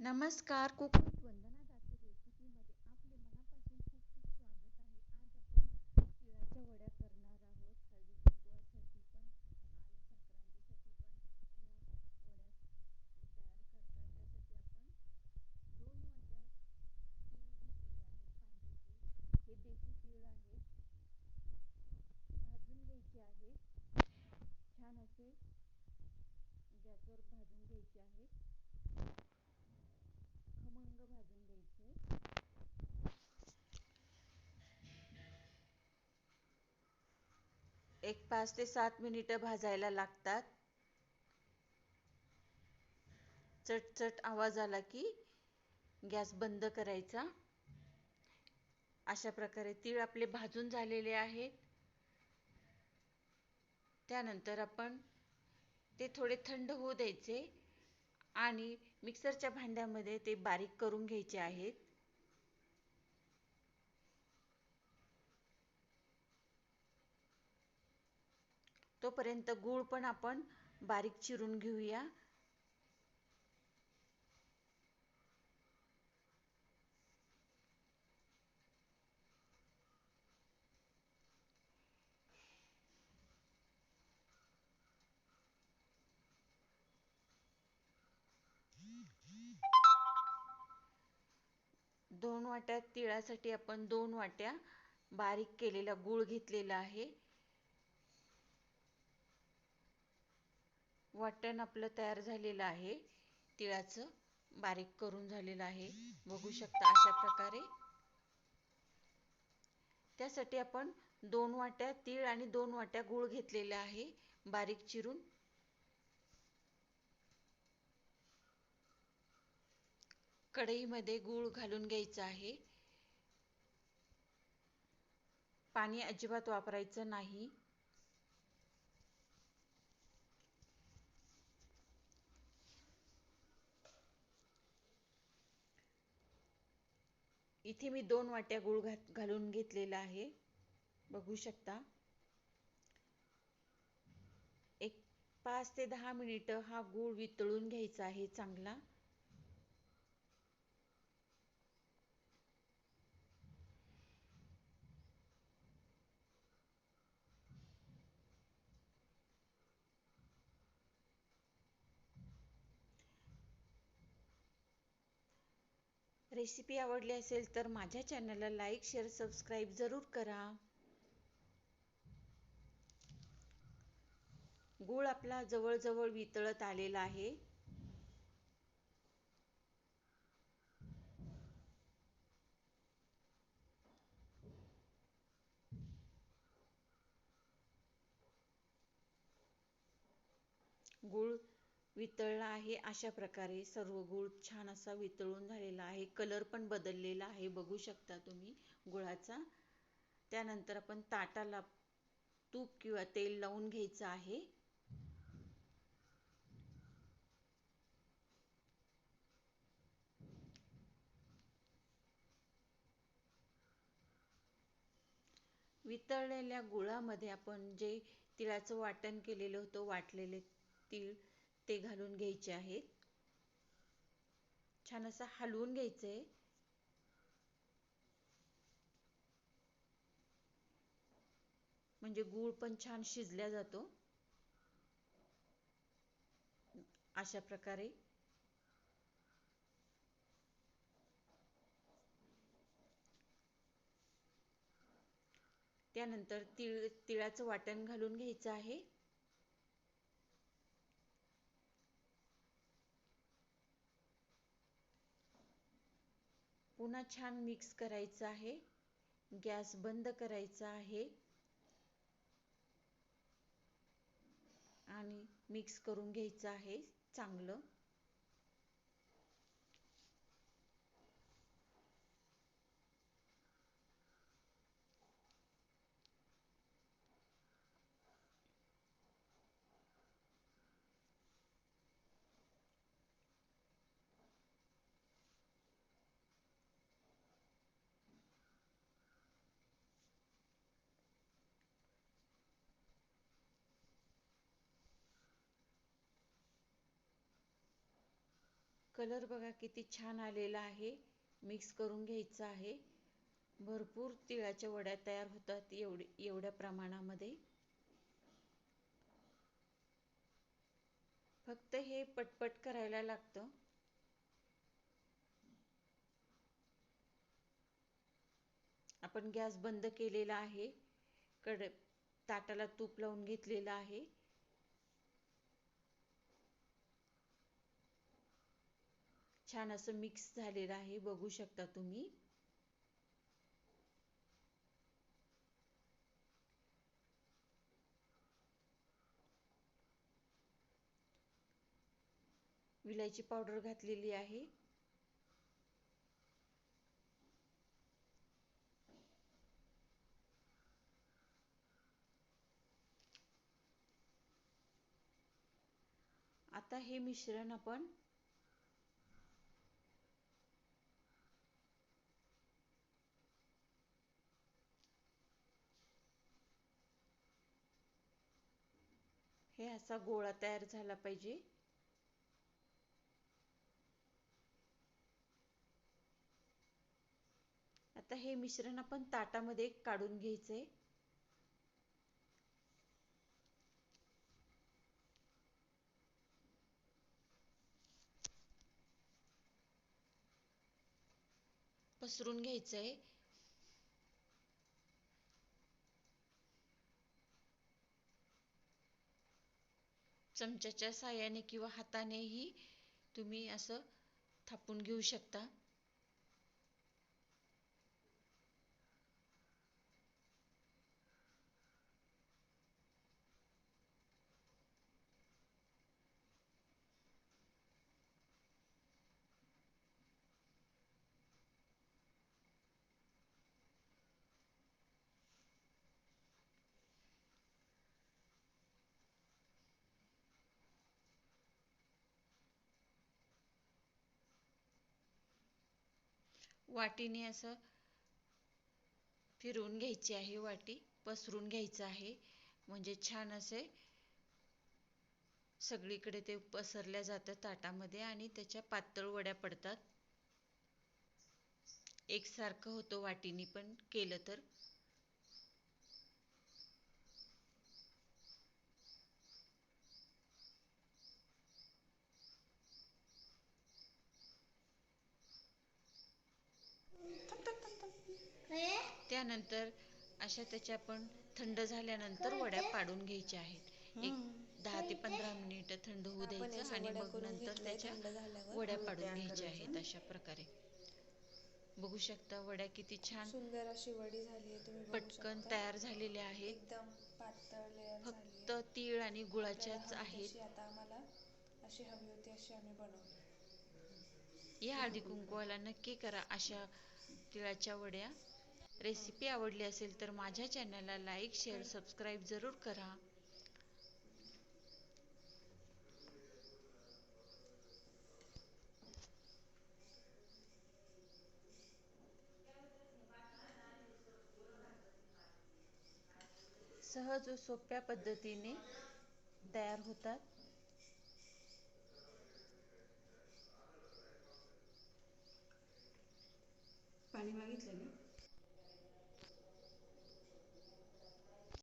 नमस्कार कुकवीत वंदना जाते रेसिपीमध्ये आपले मनापासून खूप खूप स्वागत आहे. आज आपण तिळाच्या वड्या करणार आहोत. हळदी कुंकवासाठी पण आणि संक्रांतीसाठी पण वड्या तयार करतात. त्यासाठी आपण दोन वड्या तीळ घेतलेले आहेत. पांढरे तीळ हे देशी तीळ आहेत भाजून घ्यायचे आहेत छान असे गॅसवर भाजून घ्यायचे आहेत खमंग भाजून घ्यायचे. एक पाच ते सात मिनिटं भाजायला लागतात. चटचट आवाज आला की गॅस बंद करायचा. अशा प्रकारे तीळ आपले भाजून झालेले आहेत. त्यानंतर आपण ते थोडे थंड होऊ द्यायचे आणि मिक्सरच्या भांड्यामध्ये ते बारीक करून घ्यायचे आहेत. तोपर्यंत गूळ पण आपण बारीक चिरून घेऊया. दोन वाट्या तिळासाठी आपण दोन वाट्या बारीक केलेला गूळ घेतलेला आहे. वाटण आपलं तयार झालेलं आहे. तिळाचं बारीक करून झालेलं आहे. बघू शकता अशा प्रकारे. त्यासाठी आपण दोन वाट्या तीळ आणि दोन वाट्या गूळ घेतलेला आहे. बारीक चिरून. कढईमध्ये गूळ घालून घ्यायचा आहे. पाणी अजिबात वापरायचं नाही. इथे मी दोन वाट्या गूळ घात घालून घेतलेला आहे. बघू शकता. एक पाच ते दहा मिनिट हा गूळ वितळून घ्यायचा आहे चांगला. रेसिपी आवडली असेल तर माझ्या चॅनलला लाईक शेअर सबस्क्राईब जरूर करा. गूळ आपला जवळजवळ वितळत आलेला आहे. गूळ वितळला आहे. अशा प्रकारे सर्व गूळ छान असा वितळून झालेला आहे. कलर पण बदललेला आहे. बघू शकता तुम्ही गुळाचा. त्यानंतर आपण ताटाला तूप किंवा तेल लावून घ्यायचं आहे. वितळलेल्या गुळामध्ये आपण जे तिळाचं वाटण केलेलं होतं वाटलेले तीळ ते घालून घ्यायचे आहेत. छान असं हलवून घ्यायचंय. म्हणजे गूळ पण छान शिजल्या जातो. अशा प्रकारे. त्यानंतर तिळ तिळाचं वाटण घालून घ्यायचं आहे. पुन्हा छान मिक्स करायचं आहे. गॅस बंद करायचा आहे. आणि मिक्स करून घ्यायचं आहे चांगलं. कलर बघा किती छान आलेला आहे. मिक्स करून घ्यायचं आहे. भरपूर तिळाच्या वड्या तयार होतात एवढी एवढ्या प्रमाणामध्ये. फक्त हे पटपट करायला लागतं. आपण गॅस बंद केलेला आहे. कड ताटाला तूप लावून घेतलेलं आहे. छान असं मिक्स झालेलं आहे बघू शकता तुम्ही. विलायची पावडर घातलेली आहे. आता हे मिश्रण आपण हे असा गोळा तयार झाला पाहिजे. आता हे मिश्रण आपण ताटामध्ये काढून घ्यायचंय पसरून घ्यायचंय. चमच्याच्या साह्याने किंवा हातानेही तुम्ही असं थापून घेऊ शकता. वाटीने असं फिरवून घ्यायची आहे वाटी पसरून घ्यायचं आहे. म्हणजे छान असे सगळीकडे ते पसरल्या जातं ताटामध्ये आणि त्याच्या पातळ वड्या पडतात. एकसारखं होतं वाटीने पण केलं तर. त्यानंतर अशा त्याच्या आपण थंड झाल्यानंतर वड्या पाडून घ्यायच्या आहेत. एक दहा ते पंधरा मिनिट थंड होऊ द्यायचं आणि मग नंतर त्याच्या वड्या पाडून घ्यायच्या आहेत अशा प्रकारे. बघू शकता वड्या किती छान सुंदर अशी वडी झाली पटकन. तयार झालेल्या आहेत. फक्त तीळ आणि गुळाच्याच आहेत. आता आम्हाला अशी हवी होती अशी आम्ही बनवली. या हळदी कुंकवाला नक्की करा अशा तिळाच्या वड्या. रेसिपी आवडली असेल तर माझ्या चॅनलला लाईक शेअर सबस्क्राईब जरूर करा. सहज व सोप्या पद्धतीने तयार होतात. पाणी मागितलं ना